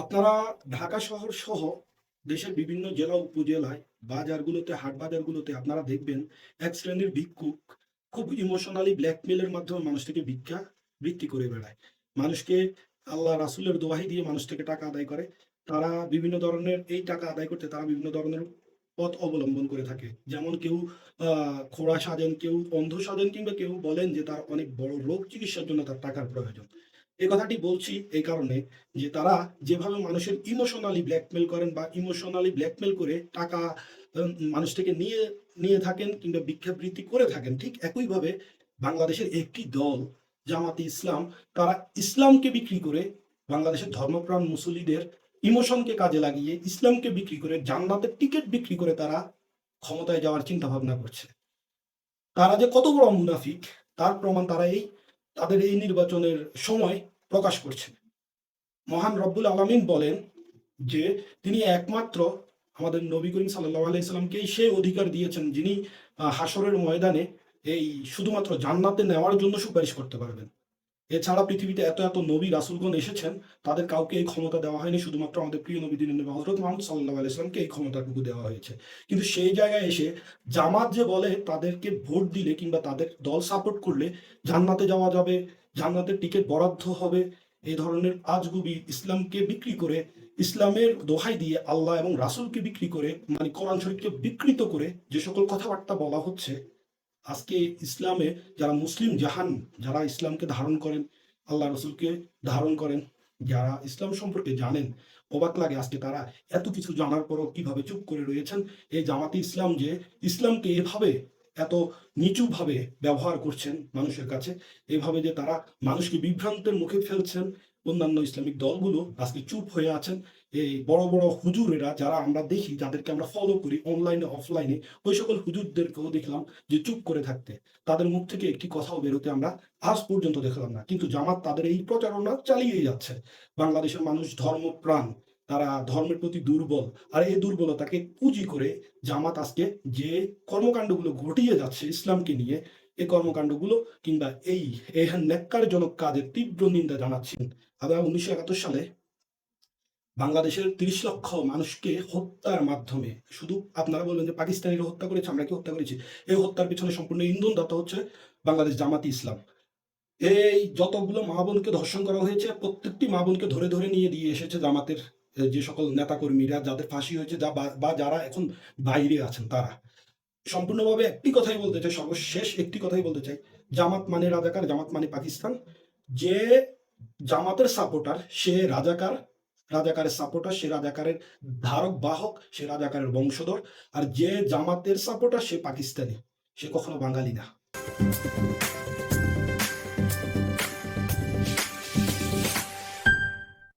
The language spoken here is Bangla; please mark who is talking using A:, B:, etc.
A: আপনারা ঢাকা শহর সহ দেশের বিভিন্ন জেলা উপজেলায়, বাজারগুলোতে, হাট বাজারগুলোতে আপনারা দেখবেন এক শ্রেণির ভিক্ষুক খুব ইমোশনালি ব্ল্যাকমেলের মাধ্যমে মানুষ থেকে ভিক্ষা, বৃত্তি করে বেড়ায়। মানুষকে আল্লাহ রাসুলের দোহাই দিয়ে মানুষ থেকে টাকা আদায় করে। তারা বিভিন্ন ধরনের এই টাকা আদায় করতে তারা বিভিন্ন ধরনের পথ অবলম্বন করে থাকে। যেমন কেউ খোড়া সাজেন কেউ অন্ধ সাজেন কিংবা কেউ বলেন যে তার অনেক বড় রোগ চিকিৎসার জন্য তার টাকার প্রয়োজন। এই কথাটি বলছি এই কারণে যে তারা যেভাবে মানুষের ইমোশনালি ব্ল্যাকমেল করেন বা ইমোশনালি ব্ল্যাকমেল করে টাকা মানুষ থেকে নিয়ে নিয়ে থাকেন কিংবা ভিক্ষাবৃত্তি করে থাকেন, ঠিক একইভাবে বাংলাদেশের একটি দল, জামাতে ইসলাম, তারা ইসলামকে বিক্রি করে বাংলাদেশের ধর্মপ্রাণ মুসলিদের ইমোশনকে কাজে লাগিয়ে ইসলামকে বিক্রি করে জান্নাতের টিকিট বিক্রি করে তারা ক্ষমতায় যাওয়ার চিন্তা ভাবনা করছে। তারা যে কত বড় মুনাফিক, তার প্রমাণ তারা এই তাদের এই নির্বাচনের সময় প্রকাশ করছেন। মহান রব্বুল আলমিন বলেন যে, তিনি একমাত্র আমাদের নবী করিম সাল্লাহ আলাইসাল্লামকেই সে অধিকার দিয়েছেন যিনি হাসরের ময়দানে এই শুধুমাত্র জান্নাতে নেওয়ার জন্য সুপারিশ করতে পারবেন। এছাড়া পৃথিবীতে এত এত নবী রাসুলগণ এসেছেন, তাদের কাউকে এই ক্ষমতা দেওয়া হয়নি, শুধুমাত্র আমাদের প্রিয় নবী দিন হজরত মোহাম্মদ সাল্লাহ আলাইসলামকে এই ক্ষমতাটুকু দেওয়া হয়েছে। কিন্তু সেই জায়গায় এসে জামাত যে বলে তাদেরকে ভোট দিলে কিংবা তাদের দল সাপোর্ট করলে জান্নাতে যাওয়া যাবে, জান্নাতের টিকিট বরাদ্দ হবে, এই ধরনের আজগুবি ইসলামকে বিক্রি করে, ইসলামের দোহাই দিয়ে আল্লাহ এবং রাসূলকে বিক্রি করে মানে কোরআন শরীফকে বিকৃত করে যে সকল কথাবার্তা বলা হচ্ছে আজকে ইসলামে যারা মুসলিম জাহান, যারা ইসলামকে ধারণ করেন, আল্লাহ রসুলকে ধারণ করেন, যারা ইসলাম সম্পর্কে জানেন, অবাক লাগে আজকে তারা এত কিছু জানার পরও কীভাবে চুপ করে রয়েছেন। এই জামাতে ইসলাম যে ইসলামকে এভাবে এত নিচুভাবে ব্যবহার করছেন মানুষের কাছে, এভাবে যে তারা মানুষকে বিভ্রান্তের মুখে ফেলছেন, অন্যান্য ইসলামিক দলগুলো আজকে চুপ হয়ে আছেন। এই বড় বড় হুজুরেরা যারা আমরা দেখি, যাদেরকে আমরা ফলো করি অনলাইনে অফলাইনে ওই সকল হুজুরদেরকেও দেখলাম যে চুপ করে থাকতে। তাদের মুখ থেকে একটি কথাও বেরোতে আমরা আজ পর্যন্ত দেখলাম না। কিন্তু জামাত তাদের এই প্রচারণা চালিয়ে যাচ্ছে। বাংলাদেশের মানুষ ধর্মপ্রাণ, তারা ধর্মের প্রতি দুর্বল। আর এই দুর্বলতাকে পুঁজি করে জামাত আজকে যে কর্মকাণ্ডগুলো ঘটিয়ে যাচ্ছে ইসলামকে নিয়ে এই কর্মকাণ্ডগুলো কিংবা এই এই ন্যাক্কারজনক কাজের তীব্র নিন্দা জানাচ্ছেন। আবার উনিশশো একাত্তর সালে বাংলাদেশের তিরিশ লক্ষ মানুষকে হত্যার মাধ্যমে, শুধু আপনারা বলবেন যে পাকিস্তানিরা হত্যা করেছে আমরা কি হত্যা করেছি? এই হত্যার পিছনে সম্পূর্ণ ইন্ধন দাতা হচ্ছে বাংলাদেশ জামাতি ইসলাম। এই যতগুলো মা বোনকে ধর্ষণ করা হয়েছে, প্রত্যেকটি মা বোনকে ধরে ধরে নিয়ে দিয়ে এসেছে জামাতের যে সকল নেতাকর্মীরা, যাদের ফাঁসি হয়েছে, যা বা- যারা এখন বাইরে আছেন তারা। সম্পূর্ণভাবে একটি কথাই বলতে চাই, সর্বশেষ একটি কথাই বলতে চাই। জামাত মানে রাজাকার, জামাত মানে পাকিস্তান। যে জামাতের সাপোর্টার সে রাজাকার রাজাকারের সাপোর্টার সে রাজাকারের ধারক, বাহক, সে রাজাকারের বংশধর। আর যে জামাতের সাপোর্টার সে পাকিস্তানি, সে কখনো বাঙালি না।